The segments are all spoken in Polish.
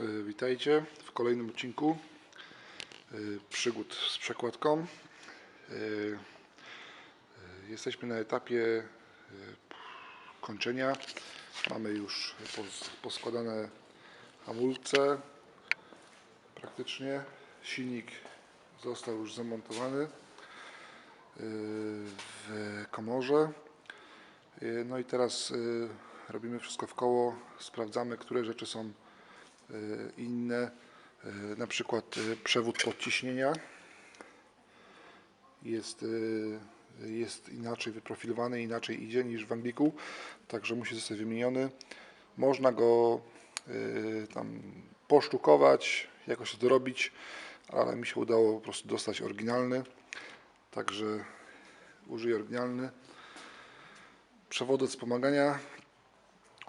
Y, Witajcie w kolejnym odcinku y, przygód z przekładką. Y, Jesteśmy na etapie kończenia. Mamy już pos- poskładane hamulce praktycznie. Silnik został już zamontowany w komorze. No i teraz robimy wszystko w koło, sprawdzamy, które rzeczy są inne. Y, Na przykład y, przewód podciśnienia jest, y, jest inaczej wyprofilowany, inaczej idzie niż w Angliku, także musi zostać wymieniony. Można go y, tam posztukować, jakoś to dorobić, ale mi się udało po prostu dostać oryginalny, także użyję oryginalny. Przewody wspomagania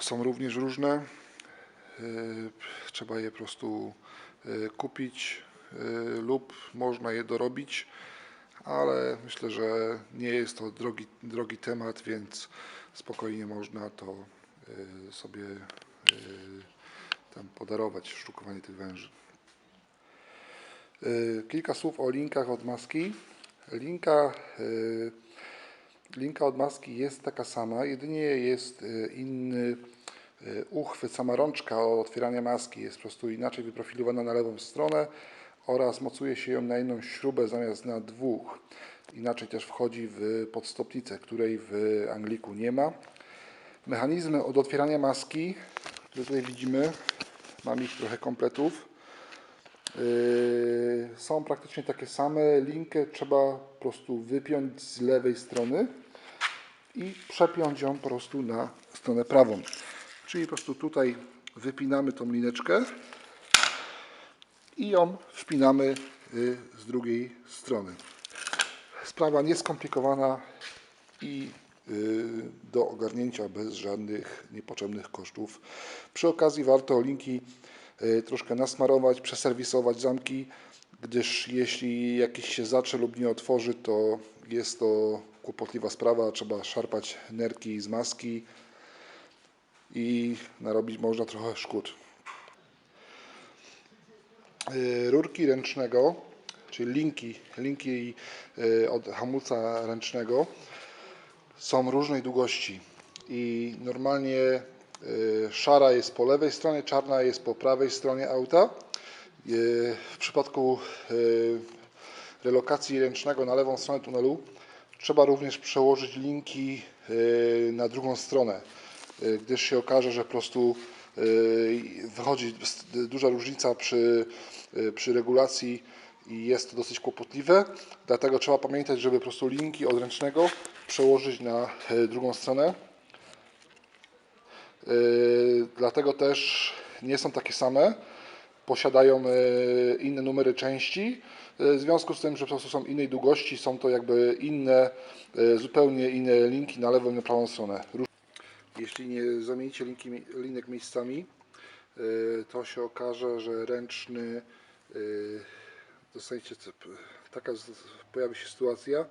są również różne. Y, Trzeba je po prostu y, kupić y, lub można je dorobić, ale myślę, że nie jest to drogi, drogi temat, więc spokojnie można to sobie tam podarować, sztukowanie tych węży. Kilka słów o linkach od maski. Linka Linka od maski jest taka sama, jedynie jest inny uchwyt, sama rączka od otwierania maski jest po prostu inaczej wyprofilowana na lewą stronę oraz mocuje się ją na jedną śrubę zamiast na dwóch. Inaczej też wchodzi w podstopnicę, której w Angliku nie ma. Mechanizmy od otwierania maski, które tutaj widzimy, mam ich trochę kompletów. Yy, są praktycznie takie same. Linkę trzeba po prostu wypiąć z lewej strony i przepiąć ją po prostu na stronę prawą. Czyli po prostu tutaj wypinamy tą lineczkę i ją wpinamy y, z drugiej strony. Sprawa nieskomplikowana i y, do ogarnięcia bez żadnych niepotrzebnych kosztów. Przy okazji warto linki y, troszkę nasmarować, przeserwisować zamki, gdyż jeśli jakiś się zatrze lub nie otworzy, to jest to kłopotliwa sprawa. Trzeba szarpać nerki z maski i narobić można trochę szkód. Y, rurki ręcznego, czyli linki, linki y, od hamulca ręcznego są różnej długości i normalnie y, szara jest po lewej stronie, czarna jest po prawej stronie auta. W przypadku relokacji ręcznego na lewą stronę tunelu trzeba również przełożyć linki na drugą stronę, gdyż się okaże, że po prostu y, wychodzi duża różnica przy, y, przy regulacji i jest to dosyć kłopotliwe. Dlatego trzeba pamiętać, żeby po prostu linki od ręcznego przełożyć na y, drugą stronę. Dlatego też nie są takie same. Posiadają inne numery części. W związku z tym, że po prostu są innej długości, są to jakby inne, zupełnie inne linki na lewą i na prawą stronę. Jeśli nie zamienicie linki, linek miejscami, y, to się okaże, że ręczny y, dostaniecie taka pojawi się sytuacja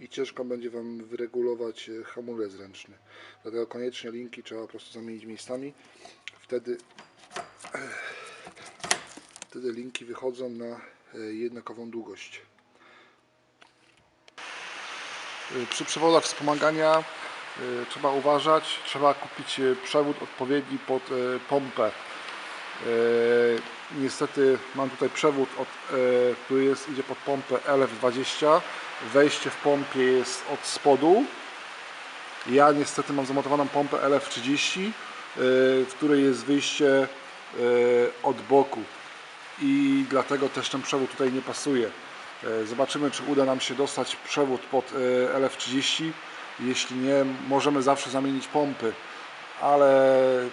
i ciężko będzie Wam wyregulować y, hamulec ręczny. Dlatego koniecznie linki trzeba po prostu zamienić miejscami. Wtedy, wtedy linki wychodzą na jednakową długość. Przy przewodach wspomagania trzeba uważać, trzeba kupić y, przewód odpowiedni pod y, pompę. Niestety mam tutaj przewód, od, który jest, idzie pod pompę LF20. Wejście w pompie jest od spodu. Ja niestety mam zamontowaną pompę LF30, y, w której jest wyjście od boku i dlatego też ten przewód tutaj nie pasuje. E, Zobaczymy, czy uda nam się dostać przewód pod e, LF30. Jeśli nie, możemy zawsze zamienić pompy, ale e,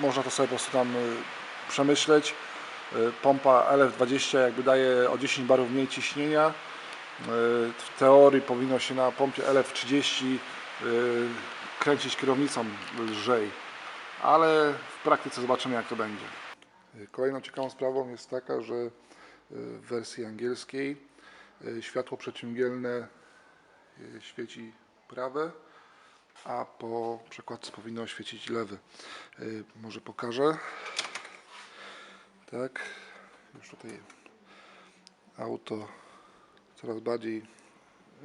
można to sobie po prostu tam e, przemyśleć. E, Pompa LF20 jakby daje o 10 barów mniej ciśnienia. W teorii powinno się na pompie LF30 e, kręcić kierownicą lżej, ale w praktyce zobaczymy jak to będzie. Kolejną ciekawą sprawą jest taka, że y, w wersji angielskiej y, światło przeciwmgielne y, świeci prawe, a po przekładce powinno świecić lewy. Y, Może pokażę. Tak, już tutaj auto coraz bardziej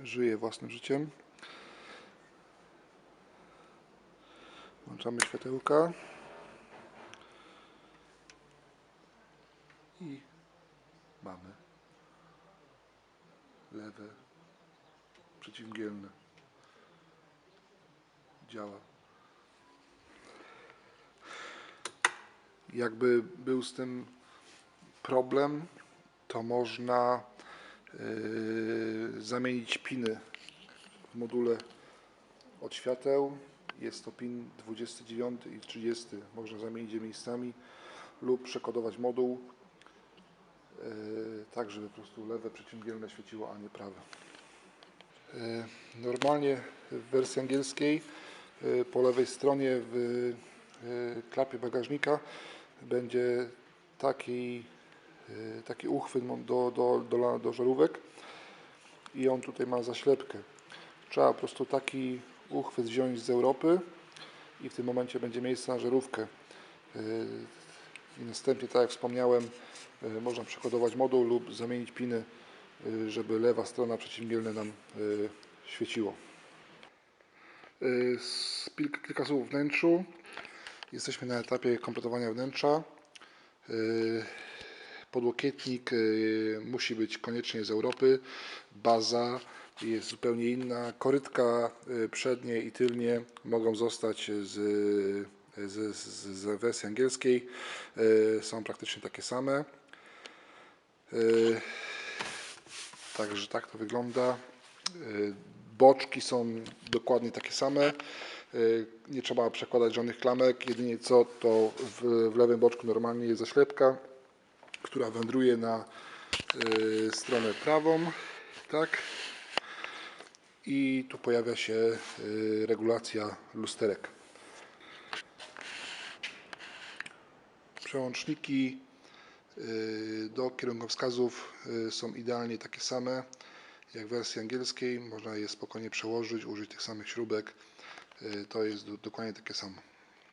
żyje własnym życiem. Włączamy światełka. I mamy lewe przeciwmgielne. Działa. Jakby był z tym problem, to można yy, zamienić piny w module od świateł. Jest to pin 29 i 30. Można zamienić je miejscami lub przekodować moduł yy, tak, żeby po prostu lewe przeciwmgielne świeciło, a nie prawe. Yy, Normalnie w wersji angielskiej yy, po lewej stronie w yy, klapie bagażnika będzie taki, taki uchwyt do, do, do, do żarówek i on tutaj ma zaślepkę. Trzeba po prostu taki uchwyt wziąć z Europy i w tym momencie będzie miejsce na żarówkę. I następnie, tak jak wspomniałem, można przekodować moduł lub zamienić piny, żeby lewa strona przeciwmgielna nam yy, świeciło. Z- Kilka, słów o wnętrzu. Jesteśmy na etapie kompletowania wnętrza. Podłokietnik musi być koniecznie z Europy. Baza jest zupełnie inna. Korytka przednie i tylnie mogą zostać z, z, z, wersji angielskiej. Są praktycznie takie same. Także tak to wygląda. Yy, Boczki są dokładnie takie same. Yy, Nie trzeba przekładać żadnych klamek. Jedynie co to w, w lewym boczku normalnie jest zaślepka, która wędruje na yy, stronę prawą. Tak. I tu pojawia się regulacja lusterek. Przełączniki do kierunkowskazów yy, są idealnie takie same jak w wersji angielskiej. Można je spokojnie przełożyć, użyć tych samych śrubek. Yy, To jest do- dokładnie takie samo.